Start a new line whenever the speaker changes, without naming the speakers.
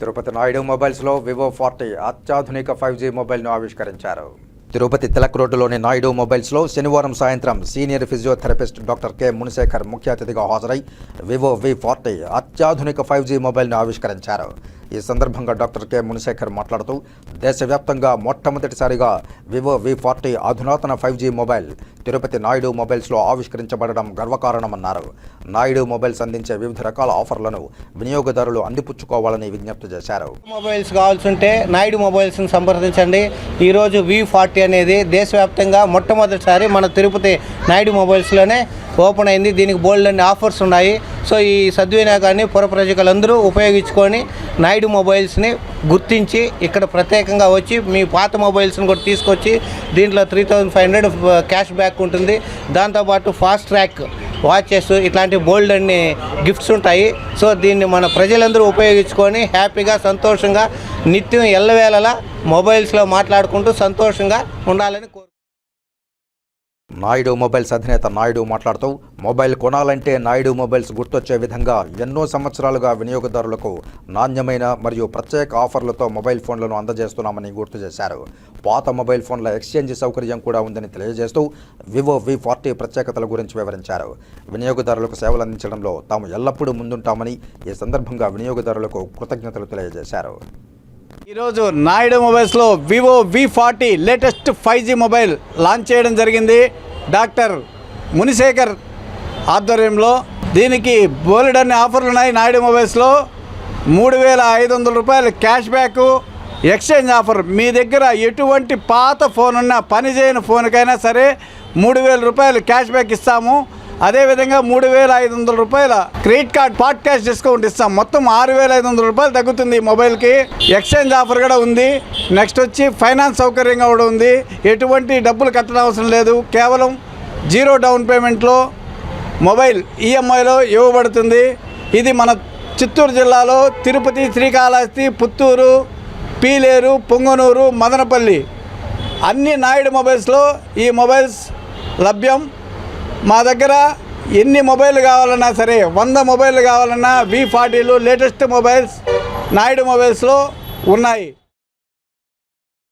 తిరుపతి నాయుడు మొబైల్స్లో Vivo forty అత్యాధునిక five G మొబైల్ను ఆవిష్కరించారు. తిరుపతి తిలక్ రోడ్డులోని నాయుడు మొబైల్స్లో శనివారం సాయంత్రం senior physiotherapist doctor K Munisekhar ముఖ్య అతిథిగా హాజరై వివో వి ఫార్టీ అత్యాధునిక ఫైవ్ జీ మొబైల్ను ఆవిష్కరించారు. ఈ సందర్భంగా డాక్టర్ కె. మునిశేఖర్ మాట్లాడుతూ దేశవ్యాప్తంగా మొట్టమొదటిసారిగా వివో వి ఫార్టీ అధునాతన five G mobile Tirupati Naidu మొబైల్స్లో ఆవిష్కరించబడడం గర్వకారణమన్నారు. నాయుడు మొబైల్స్ అందించే వివిధ రకాల ఆఫర్లను వినియోగదారులు అందిపుచ్చుకోవాలని విజ్ఞప్తి చేశారు.
మొబైల్స్ కావాల్సింటే నాయుడు మొబైల్స్ని సంప్రదించండి. ఈరోజు వి ఫార్టీ అనేది దేశవ్యాప్తంగా మొట్టమొదటిసారి మన తిరుపతి నాయుడు మొబైల్స్లోనే ఓపెన్ అయింది. దీనికి బోల్డ్ అన్ని ఆఫర్స్ ఉన్నాయి. సో ఈ సద్వినియోగాన్ని పుర ప్రజలందరూ ఉపయోగించుకొని నాయుడు మొబైల్స్ని గుర్తించి ఇక్కడ ప్రత్యేకంగా వచ్చి మీ పాత మొబైల్స్ని కూడా తీసుకొచ్చి దీంట్లో three thousand five hundred cash back ఉంటుంది. దాంతోపాటు ఫాస్ట్ ట్రాక్ వాచెస్ ఇట్లాంటి బోల్డ్ అన్ని గిఫ్ట్స్ ఉంటాయి. సో దీన్ని మన ప్రజలందరూ ఉపయోగించుకొని హ్యాపీగా సంతోషంగా నిత్యం ఎల్లవేళలా మొబైల్స్లో మాట్లాడుకుంటూ సంతోషంగా ఉండాలని కోరు
నాయుడు మొబైల్స్ అధినేత నాయుడు మాట్లాడుతూ మొబైల్ కొనాలంటే నాయుడు మొబైల్స్ గుర్తొచ్చే విధంగా ఎన్నో సంవత్సరాలుగా వినియోగదారులకు నాణ్యమైన మరియు ప్రత్యేక ఆఫర్లతో మొబైల్ ఫోన్లను అందజేస్తున్నామని గుర్తు చేశారు. పాత మొబైల్ ఫోన్ల ఎక్స్చేంజ్ సౌకర్యం కూడా ఉందని తెలియజేస్తూ వివో వి ఫార్టీ ప్రత్యేకతల గురించి వివరించారు. వినియోగదారులకు సేవలు అందించడంలో తాము ఎల్లప్పుడూ ముందుంటామని ఈ సందర్భంగా వినియోగదారులకు కృతజ్ఞతలు తెలియజేశారు.
ఈరోజు Naidu మొబైల్స్లో Vivo V forty latest five G mobile launch చేయడం జరిగింది. డాక్టర్ మునిశేఖర్ ఆధ్వర్యంలో దీనికి బోలెడన్ని ఆఫర్లు ఉన్నాయి నాయుడు మొబైల్స్లో. మూడు వేల ఐదు వందల రూపాయలు క్యాష్ బ్యాక్ ఎక్స్చేంజ్ ఆఫర్. మీ దగ్గర ఎటువంటి పాత ఫోన్ ఉన్నా పనిచేయని ఫోన్కైనా సరే మూడు వేల రూపాయలు క్యాష్ బ్యాక్ ఇస్తాము. అదేవిధంగా మూడు వేల ఐదు వందల రూపాయల క్రెడిట్ కార్డ్ పాట్ క్యాష్ డిస్కౌంట్ ఇస్తాం. మొత్తం ఆరు వేల ఐదు వందల రూపాయలు తగ్గుతుంది ఈ మొబైల్కి. ఎక్స్చేంజ్ ఆఫర్ కూడా ఉంది. నెక్స్ట్ వచ్చి ఫైనాన్స్ సౌకర్యంగా కూడా ఉంది. ఎటువంటి డబ్బులు కట్టడం అవసరం లేదు. కేవలం జీరో డౌన్ పేమెంట్లో మొబైల్ ఈఎంఐలో ఇవ్వబడుతుంది. ఇది మన చిత్తూరు జిల్లాలో తిరుపతి శ్రీకాళహస్తి పుత్తూరు పీలేరు పొంగనూరు మదనపల్లి అన్ని నాయుడు మొబైల్స్లో ఈ మొబైల్స్ లభ్యం. మా దగ్గర ఎన్ని మొబైల్ కావాలన్నా సరే వంద మొబైల్ కావాలన్నా వి ఫార్టీలు లేటెస్ట్ మొబైల్స్ నాయుడు మొబైల్స్లో ఉన్నాయి.